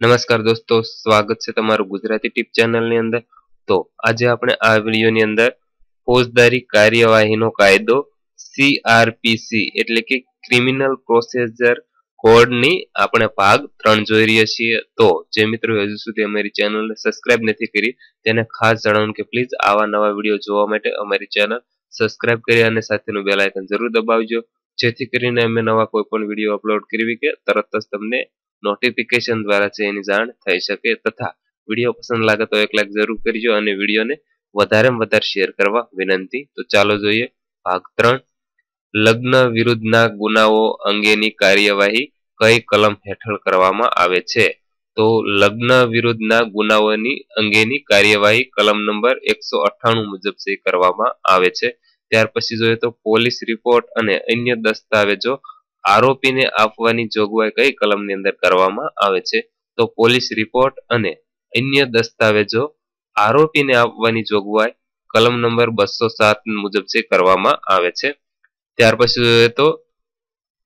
નમસ્કાર દોસ્તો, સ્વાગત છે તમારું ગુજરાતી ટીપ ચેનલની અંદર. તો આજે આપણે આ વિડીયોની અંદર ફોજદારી કાર્યવાહીનો કાયદો સીઆરપીસી એટલે કે ક્રિમિનલ પ્રોસીજર કોડની આપણે ભાગ ત્રણ જોઈ રહ્યા છીએ. તો જે મિત્રો હજુ સુધી અમારી ચેનલને સબસ્ક્રાઇબ નથી કરી, તેને ખાસ જણાવું કે પ્લીઝ આવા નવા વીડિયો જોવા માટે અમારી ચેનલ સબસ્ક્રાઇબ કરી અને સાથેનું બેલ આઇકન જરૂર દબાવજો. જેથી કરીને અમે નવા કોઈ પણ વીડિયો અપલોડ કરવી કે તરત જ તમને નોટિફિકેશન દ્વારા છે એની જાણ થઈ શકે તથા વીડિયો પસંદ લાગે તો એક લાઈક જરૂર કરજો અને વિડીયોને વધારે વધારે શેર કરવા વિનંતી. તો ચાલો જોઈએ ભાગ ત્રણ. લગ્ન વિરુદ્ધના ગુનાઓ અંગેની કાર્યવાહી કઈ કલમ હેઠળ કરવામાં આવે છે? તો લગ્ન વિરુદ્ધના ગુનાઓની અંગેની કાર્યવાહી કલમ નંબર એકસો અઠ્ઠાણું મુજબ કરવામાં આવે છે. ત્યાર પછી જોઈએ તો પોલીસ રિપોર્ટ અને અન્ય દસ્તાવેજો આરોપીને આપવાની જોગવાઈ કઈ કલમની અંદર કરવામાં આવે છે? તો પોલીસ રિપોર્ટ અને અન્ય દસ્તાવેજો આરોપીને આપવાની જોગવાઈ કલમ નંબર બસો મુજબ છે કરવામાં આવે છે. ત્યાર પછી જોઈએ તો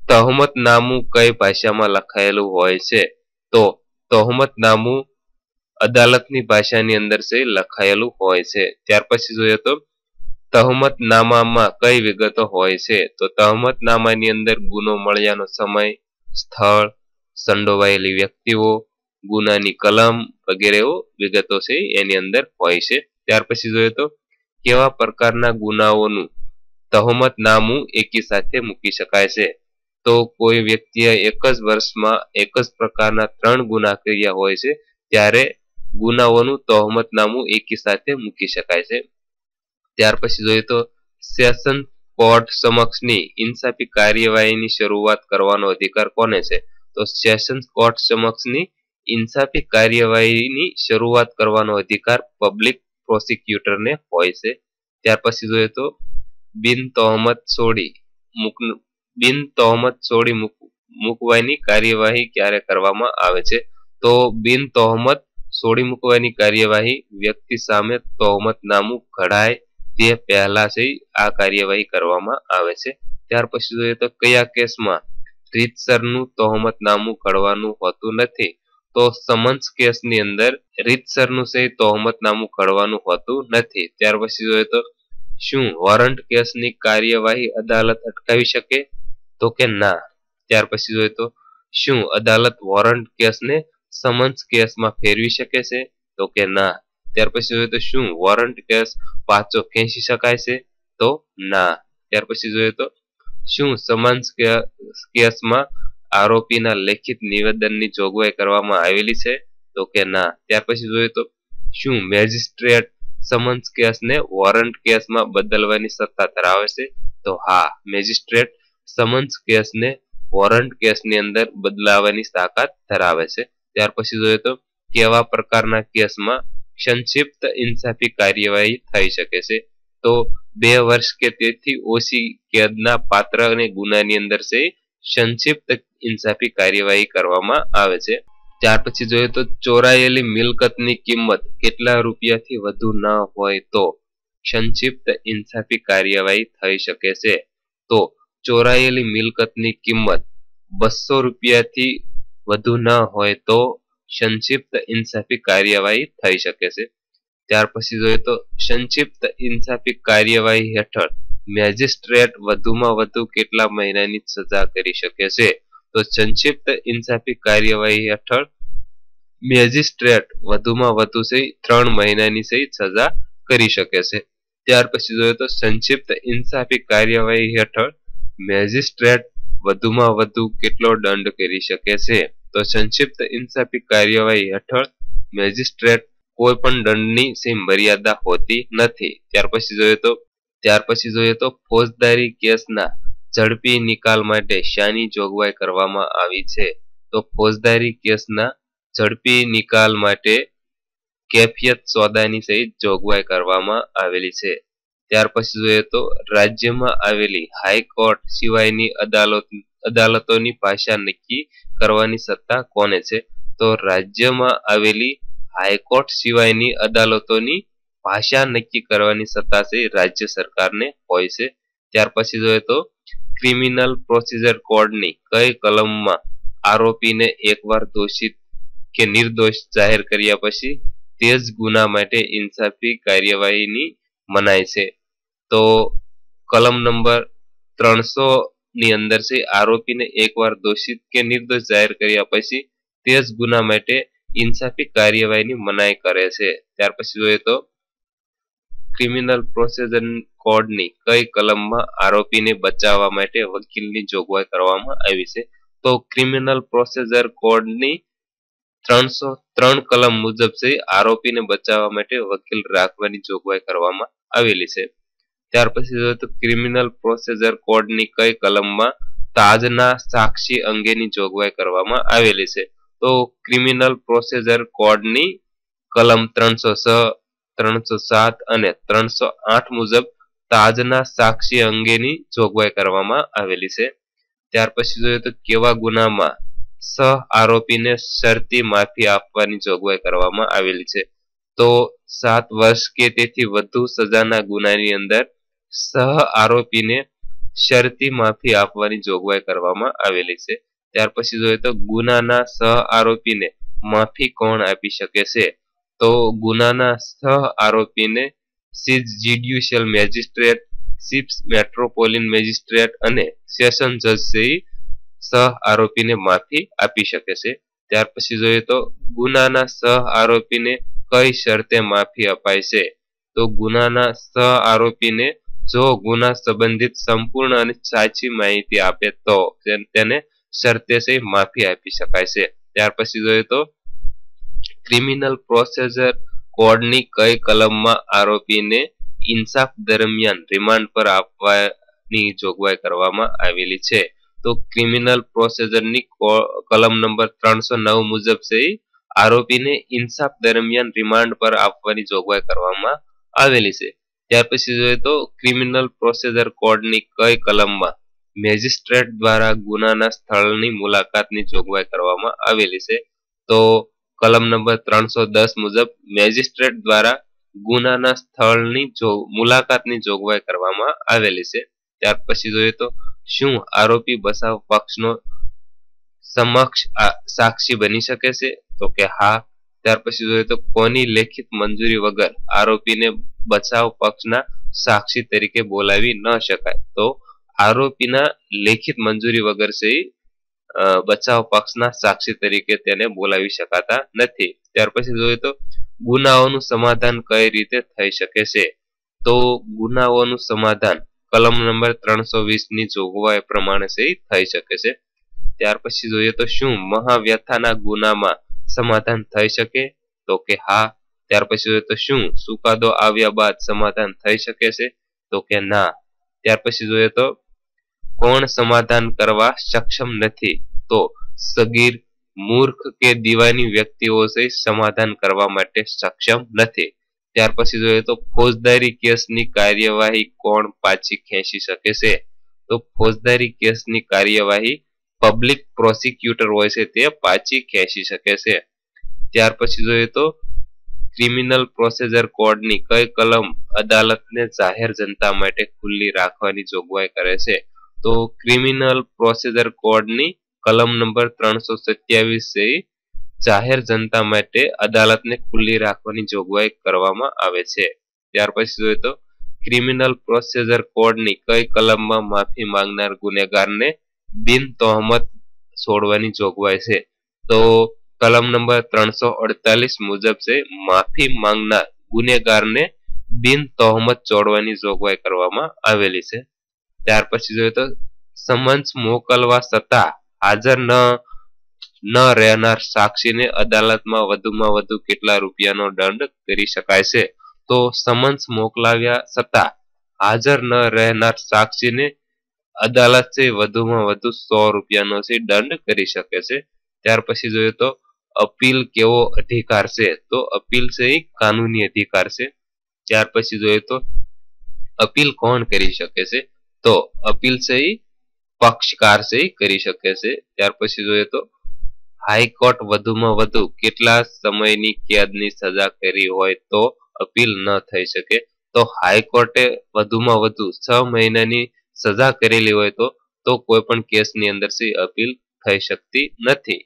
તહમતનામું કઈ ભાષામાં લખાયેલું હોય છે? તો તહમતનામું અદાલતની ભાષાની અંદર છે લખાયેલું હોય છે. ત્યાર પછી જોઈએ તો તહમતનામામાં કઈ વિગતો હોય છે? તો તહમતનામાની અંદર ગુનો મળ્યાનો સમય, સ્થળ, સંડોવાયેલી વ્યક્તિઓ, ગુનાની કલમ વગેરેઓ વિગતો છે એની અંદર હોય છે. ત્યાર પછી જોઈએ તો કેવા પ્રકારના ગુનાઓનું તહમતનામું એકી સાથે મૂકી શકાય છે? તો કોઈ વ્યક્તિએ એક જ વર્ષમાં એક જ પ્રકારના ત્રણ ગુના કર્યા હોય છે, ત્યારે ગુનાઓનું તહમતનામું એકી સાથે મૂકી શકાય છે. ત્યાર પછી જોઈએ તો સેશન કોર્ટ સમક્ષની ઇન્સાફી કાર્યવાહીની શરૂઆત કરવાનો અધિકાર કોને છે? તો સેશન કોર્ટ સમક્ષની ઇન્સાફી કાર્યવાહીની શરૂઆત કરવાનો અધિકાર પબ્લિક પ્રોસિક્યુટરને હોય છે. ત્યાર પછી જોઈએ તો બિન તહોમત છોડી બિન તહોમત છોડી મૂકવાની કાર્યવાહી ક્યારે કરવામાં આવે છે? તો બિન તહોમત છોડી મૂકવાની કાર્યવાહી વ્યક્તિ સામે તહોમતનામું ઘડાય તે પહેલાથી આ કાર્યવાહી કરવામાં આવે છે. ત્યાર પછી જોઈએ તો કયા કેસમાં રીતસરનું તહોમતનામું ઘડવાનું હોતું નથી. તો સમન્સ કેસની અંદર રીતસરનું સહી તહોમતનામું ઘડવાનું હોતું નથી. ત્યાર પછી જોઈએ તો શું વોરંટ કેસની કાર્યવાહી અદાલત અટકાવી શકે? તો કે ના. ત્યાર પછી જોઈએ તો શું અદાલત વોરંટ કેસને સમન્સ કેસમાં ફેરવી શકે છે? તો કે ના. ત્યાર પછી જોઈએ તો શું? વોરંટ કેસ પાછો ખેંચી શકાય છે? તો ના. ત્યાર પછી જોઈએ તો શું? સમન્સ કેસમાં આરોપીના લેખિત નિવેદનની જોગવાઈ કરવામાં આવેલી છે? તો કે ના. ત્યાર પછી જોઈએ તો શું? મેજિસ્ટ્રેટ સમન્સ કેસને વોરંટ કેસમાં બદલવાની સત્તા ધરાવે છે? તો હા. મેજિસ્ટ્રેટ સમન્સ કેસને વોરંટ કેસની અંદર બદલાવાની તાકાત ધરાવે છે. ત્યાર પછી જોઈએ તો કેવા પ્રકારના કેસમાં સંક્ષિપ્ત ઇન્સાફી કાર્યવાહી થઈ શકે છે. તો બે વર્ષ કે તેથી ઓછી કેદના પાત્ર અને ગુનાની અંદર છે, સંક્ષિપ્ત ઇન્સાફી કાર્યવાહી કરવામાં આવે છે. ત્યાર પછી જોઈએ તો ચોરાયેલી મિલકતની કિંમત કેટલા રૂપિયાથી વધુ ન હોય તો સંક્ષિપ્ત ઇન્સાફી કાર્યવાહી થઈ શકે છે. તો ચોરાયેલી મિલકતની કિંમત બસો રૂપિયાથી વધુ ન હોય તો સંક્ષિપ્ત ઇન્સાફી કાર્યવાહી થઈ શકે છે. ત્યાર પછી જોઈએ તો સંક્ષિપ્ત ઇન્સાફી કાર્યવાહી હેઠળ મેજિસ્ટ્રેટ વધુમાં વધુ કેટલા મહિનાની સજા કરી શકે છે? તો સંક્ષિપ્ત ઇન્સાફી કાર્યવાહી હેઠળ મેજિસ્ટ્રેટ વધુમાં વધુ છે, ત્રણ મહિનાની સહિત સજા કરી શકે છે. ત્યાર પછી જોઈએ તો સંક્ષિપ્ત ઇન્સાફી કાર્યવાહી હેઠળ મેજિસ્ટ્રેટ વધુમાં વધુ કેટલો દંડ કરી શકે છે? તો સંક્ષિપ્ત ઇન્સાફી કાર્યવાહી હેઠળ મેજિસ્ટ્રેટ કોઈ પણ દંડની સીમ મર્યાદા હોતી નથી. ત્યાર પછી જોઈએ તો, ત્યાર પછી જોઈએ તો ફોજદારી કેસના ઝડપી નિકાલ માટે શાની જોગવાઈ કરવામાં આવી છે. તો ફોજદારી કેસના ઝડપી નિકાલ માટે કેફિયત સોદાની સહિત જોગવાઈ કરવામાં આવેલી છે. ત્યાર પછી જોઈએ તો, રાજ્યમાં આવેલી હાઈકોર્ટ સિવાયની અદાલત અદાલતોની ભાષા નક્કી કરવાની સત્તા કોને છે? તો રાજ્યમાં આવેલી હાઈકોર્ટ સિવાયની અદાલતોની ભાષા નક્કી કરવાની સત્તા છે રાજ્ય સરકારને હોય છે. ત્યાર પછી જોઈએ તો ક્રિમિનલ પ્રોસિજર કોડની કઈ કલમમાં આરોપીને એકવાર દોષિત કે નિર્દોષ જાહેર કર્યા પછી તે જ ગુના માટે ઇન્સાફી કાર્યવાહીની મનાય છે. તો કલમ નંબર ત્રણસો ની અંદર છે, આરોપીને એકવાર દોષિત કે નિર્દોષ જાહેર કર્યા પછી તે જ ગુના માટે ઇન્સાફી કાર્યવાહીની મનાઈ કરે છે. ત્યાર પછી જોઈએ તો ક્રિમિનલ પ્રોસિજર કોડની કઈ કલમમાં આરોપીને બચાવવા માટે વકીલની જોગવાઈ કરવામાં આવી છે? તો ક્રિમિનલ પ્રોસેસર કોડની ત્રણસો ત્રણ કલમ મુજબ છે, આરોપીને બચાવવા માટે વકીલ રાખવાની જોગવાઈ કરવામાં આવેલી છે. ત્યાર પછી જોઈએ તો ક્રિમિનલ પ્રોસીજર કોડની કઈ કલમમાં તાજના સાક્ષી અંગેની જોગવાઈ કરવામાં આવેલી છે. તો ક્રિમિનલ પ્રોસીજર કોડની કલમ ત્રણસો છ ત્રણસો સાત અને ત્રણસો આઠ મુજબ તાજના સાક્ષી અંગેની જોગવાઈ કરવામાં આવેલી છે. ત્યાર પછી જોઈએ તો કેવા ગુનામાં સહ આરોપીને શરતી માફી આપવાની જોગવાઈ કરવામાં આવેલી છે. તો સાત વર્ષ કે તેથી વધુ સજાના ગુનાની અંદર સહ આરોપીને શરતી માફી આપવાની જોગવાઈ કરવામાં આવેલી છે. ત્યાર પછી જોઈએ તો ગુનાના સહ આરોપીને માફી કોણ આપી શકે છે? તો ગુનાના સહ આરોપીને સીજ જ્યુડિશિયલ મેજિસ્ટ્રેટ, સિપ્સ મેટ્રોપોલિન મેજિસ્ટ્રેટ અને સેશન જજ સહ આરોપીને માફી આપી શકે છે. ત્યાર પછી જોઈએ તો ગુનાના સહ આરોપીને કઈ શરતે માફી અપાય છે? તો ગુનાના સહ આરોપીને જો ગુના સંબંધિત સંપૂર્ણ અને સાચી માહિતી આપે તો તેને શરતે માફી આપી શકાય છે. ત્યાર પછી જોઈએ તો ક્રિમિનલ પ્રોસેસર કોડની કઈ કલમમાં આરોપીને ઇન્સાફ દરમિયાન રિમાન્ડ પર આપવાની જોગવાઈ કરવામાં આવેલી છે? તો ક્રિમિનલ પ્રોસેસરની કલમ નંબર ત્રણસો નવ મુજબ છે આરોપીને ઇન્સાફ દરમિયાન રિમાન્ડ પર આપવાની જોગવાઈ કરવામાં આવેલી છે. ત્યાર પછી જોઈએ તો ક્રિમિનલ પ્રોસીજર કોડની કઈ કલમમાં મેજિસ્ટ્રેટ દ્વારા ગુનાના સ્થળની મુલાકાતની જોગવાઈ કરવામાં આવેલી છે? તો કલમ નંબર ત્રણસો દસ મુજબ મેજિસ્ટ્રેટ દ્વારા ગુનાના સ્થળની મુલાકાતની જોગવાઈ કરવામાં આવેલી છે. ત્યાર પછી જોઈએ તો શું આરોપી બચાવ પક્ષનો સમક્ષ સાક્ષી બની શકે છે? તો કે હા ત્યાર પછી જોઈએ તો કોની લેખિત મંજૂરી વગર આરોપીને બચાવ પક્ષના સાક્ષી તરીકે બોલાવી ન શકાય? તો આરોપીના લેખિત મંજૂરી વગર છે બચાવ પક્ષના સાક્ષી તરીકે તેને બોલાવી શકાતા નથી. ત્યાર પછી જોઈએ તો ગુનાઓનું સમાધાન કઈ રીતે થઈ શકે છે? તો ગુનાઓનું સમાધાન કલમ નંબર ત્રણસો ની જોગવાઈ પ્રમાણે થઈ શકે છે. ત્યાર પછી જોઈએ તો શું મહાવ્યથાના ગુનામાં સમાધાન થઈ શકે? તો કે હા. ત્યાર પછી જોઈએ તો શું? સુકાદો આવ્યા બાદ સમાધાન થઈ શકે છે? તો કે ના. ત્યાર પછી જોઈએ તો કોણ સમાધાન કરવા સક્ષમ નથી? તો સગીર, મૂર્ખ કે દીવાની વ્યક્તિઓ છે, સમાધાન કરવા માટે સક્ષમ નથી. ત્યાર પછી જોઈએ તો ફોજદારી કેસની કાર્યવાહી કોણ પાછી ખેંચી શકે છે? તો ફોજદારી કેસની કાર્યવાહી પબ્લિક પ્રોસિક્યુટર હોય છે, તે પાછી ખેંચી શકે છે. ત્યાર પછી જોઈએ તો ક્રિમિનલ પ્રોસિજર કોડની કઈ કલમ અદાલતને જાહેર જનતા માટે ખુલ્લી રાખવાની જોગવાઈ કરે છે? તો ક્રિમિનલ પ્રોસિજર કોડની કલમ નંબર ત્રણસો સત્યાવીસ છે જાહેર જનતા માટે અદાલતને ખુલ્લી રાખવાની જોગવાઈ કરવામાં આવે છે. ત્યાર પછી જોઈએ તો ક્રિમિનલ પ્રોસિજર કોડની કઈ કલમમાં માફી માંગનાર ગુનેગારને બિન તોહમત છોડવાની જોગવાઈ છે. તો કલમ નંબર ત્રણસો અડતાલીસ મુજબ છે, માફી માંગનાર ગુનેગારને બિન તોહમત છોડવાની જોગવાઈ કરવામાં આવેલી છે. ત્યાર પછી જોઈએ તો સમન્સ મોકલવા છતાં હાજર ન ન રહેનાર સાક્ષીને અદાલતમાં વધુમાં વધુ કેટલા રૂપિયાનો દંડ કરી શકાય છે? તો સમન્સ મોકલાવ્યા છતાં હાજર ન રહેનાર સાક્ષીને અદાલત છે, વધુમાં વધુ સો રૂપિયાનો છે, દંડ કરી શકે છે. ત્યાર પછી જોઈએ તો, અપીલ કેવો અધિકાર છે? તો અપીલ છે એ કાનૂની અધિકાર છે. ત્યાર પછી જોઈએ તો, અપીલ કોણ કરી શકે છે? તો અપીલ છે એ પક્ષકાર છે કરી શકે છે. ત્યાર પછી જોઈએ તો, હાઈકોર્ટ વધુમાં વધુ કેટલા સમયની કેદની સજા કરી હોય તો અપીલ ન થઈ શકે. તો હાઈકોર્ટે વધુમાં વધુ છ મહિનાની સજા કરેલી હોય તો તો કોઈ પણ કેસની અંદરથી અપીલ થઈ શકતી નથી.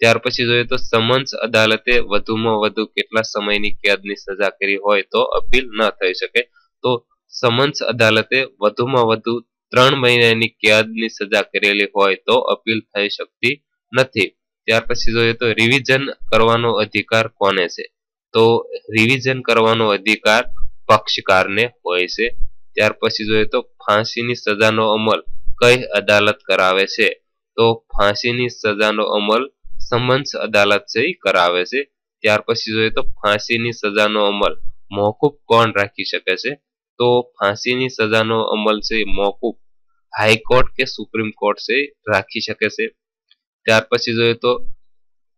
ત્યાર પછી જોઈએ તો સમન્સ અદાલતે વધુમાં વધુ કેટલા સમયની કેદની સજા કરી હોય તો અપીલ ન થઈ શકે. તો સમન્સ અદાલતે વધુમાં વધુ ત્રણ મહિનાની કેદની સજા કરેલી હોય તો અપીલ થઈ શકતી નથી. ત્યાર પછી જોઈએ તો રિવિઝન કરવાનો અધિકાર કોને છે? તો રિવિઝન કરવાનો અધિકાર પક્ષકારને હોય છે. ત્યાર પછી જોઈએ તો ફાંસીની સજાનો અમલ કઈ અદાલત કરાવે છે? તો ફાંસીની સજાનો અમલ સમન્સ અદાલત છે કરાવે છે. ત્યાર પછી જોઈએ તો ફાંસીની સજાનો અમલ મોકૂફ કોણ રાખી શકે છે? તો ફાંસીની સજાનો અમલ છે મોકૂફ હાઈકોર્ટ કે સુપ્રીમ કોર્ટ છે રાખી શકે છે. ત્યાર પછી જોઈએ તો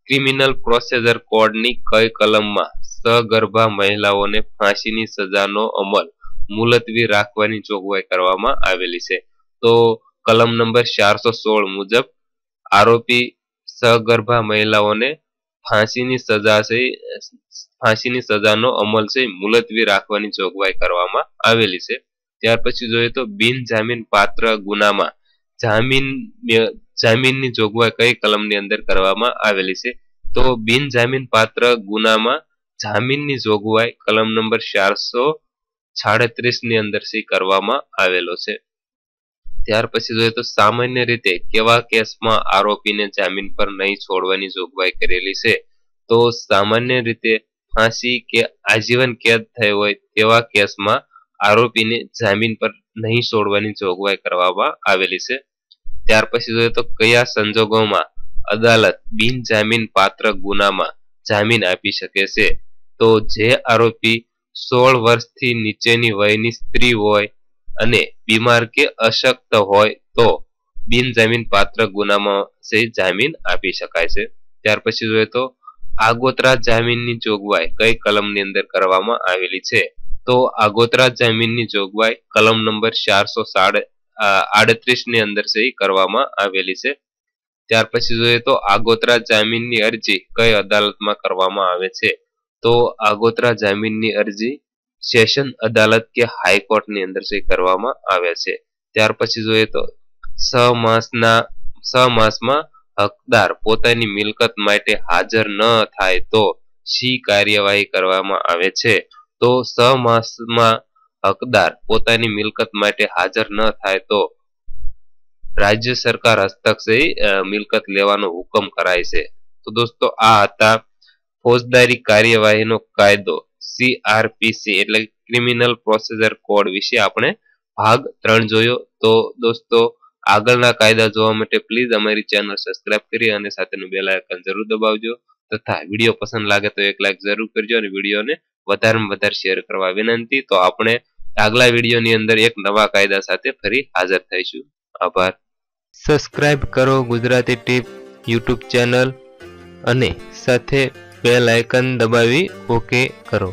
ક્રિમિનલ પ્રોસેસર કોડની કઈ કલમમાં સગર્ભા મહિલાઓને ફાંસીની સજાનો અમલ મુલતવી રાખવાની જોગવાઈ કરવામાં આવેલી છે. તો કલમ નંબર ચારસો સોળ મુજબ આરોપી સગર્ભા મહિલાઓને ફાંસીની સજા છે, ફાંસીની સજાનો અમલ છે, મુલતવી રાખવાની જોગવાઈ કરવામાં આવેલી છે. ત્યાર પછી જોઈએ તો બિન જામીન પાત્ર ગુનામાં જામીન જામીનની જોગવાઈ કઈ કલમની અંદર કરવામાં આવેલી છે? તો બિન પાત્ર ગુનામાં જામીનની જોગવાઈ કલમ નંબર ચારસો સાડત્રીસની અંદર સી કરવામાં આવેલો છે. ત્યાર પછી જોઈએ તો સામાન્ય રીતે કેવા કેસમાં આરોપીને જામીન પર નહીં છોડવાની જોગવાઈ કરેલી છે, તો સામાન્ય રીતે ફાંસી કે આજીવન કેદ થઈ હોય તેવા કેસમાં આરોપીને જામીન પર નહીં છોડવાની જોગવાઈ કરવામાં આવેલી છે. ત્યાર પછી જોઈએ તો કયા સંજોગોમાં અદાલત બિન પાત્ર ગુનામાં જામીન આપી શકે છે, તો જે આરોપી સોળ વર્ષથી નીચેની વયની સ્ત્રી હોય અને બીમાર કે અશક્ત હોય તો બિનજામીન પાત્ર ગુનામાં જામીન આપી શકાય છે. ત્યાર પછી જોઈએ તો આગોતરા જામીનની જોગવાઈ કઈ કલમની અંદર કરવામાં આવેલી છે? તો આગોતરા જામીનની જોગવાઈ કલમ નંબર ચારસો આડત્રીસની અંદર છે કરવામાં આવેલી છે. ત્યાર પછી જોઈએ તો આગોતરા જામીનની અરજી કઈ અદાલતમાં કરવામાં આવે છે? તો આગોતરા જામીનની અરજી સેશન અદાલત કે હાઈકોર્ટની અંદર છે કરવામાં આવે છે. ત્યાર પછી જોઈએ તો છ માસના છ માસમાં હકદાર પોતાની મિલકત માટે હાજર ન થાય તો શી કાર્યવાહી કરવામાં આવે છે? તો છ માસમાં હકદાર પોતાની મિલકત માટે હાજર ન થાય તો રાજ્ય સરકાર હસ્તક્ષે મિલકત લેવાનો હુકમ કરાય છે. તો દોસ્તો આ હતા ફોજદારી કાર્યવાહીનો કાયદો સીઆરપીસી એટલે ક્રિમિનલ પ્રોસીજર કોડ વિશે આપણે ભાગ ત્રણ જોયો. તો દોસ્તો, આગળના કાયદા જોવા માટે પ્લીઝ અમારી ચેનલ સબસ્ક્રાઇબ કરી અને સાથેનું બેલ આઇકન જરૂર દબાવજો. તથા વીડિયો પસંદ લાગે તો એક લાઈક જરૂર કરજો અને વિડીયોને વધારેમાં વધારે શેર કરવા વિનંતી. તો આપણે આગલા વિડીયોની અંદર એક નવા કાયદા સાથે ફરી હાજર થઈશું. આભાર. સબસ્ક્રાઇબ કરો ગુજરાતી ટીપ યુટ્યુબ ચેનલ અને સાથે બેલ આઇકન દબાવી ઓકે કરો.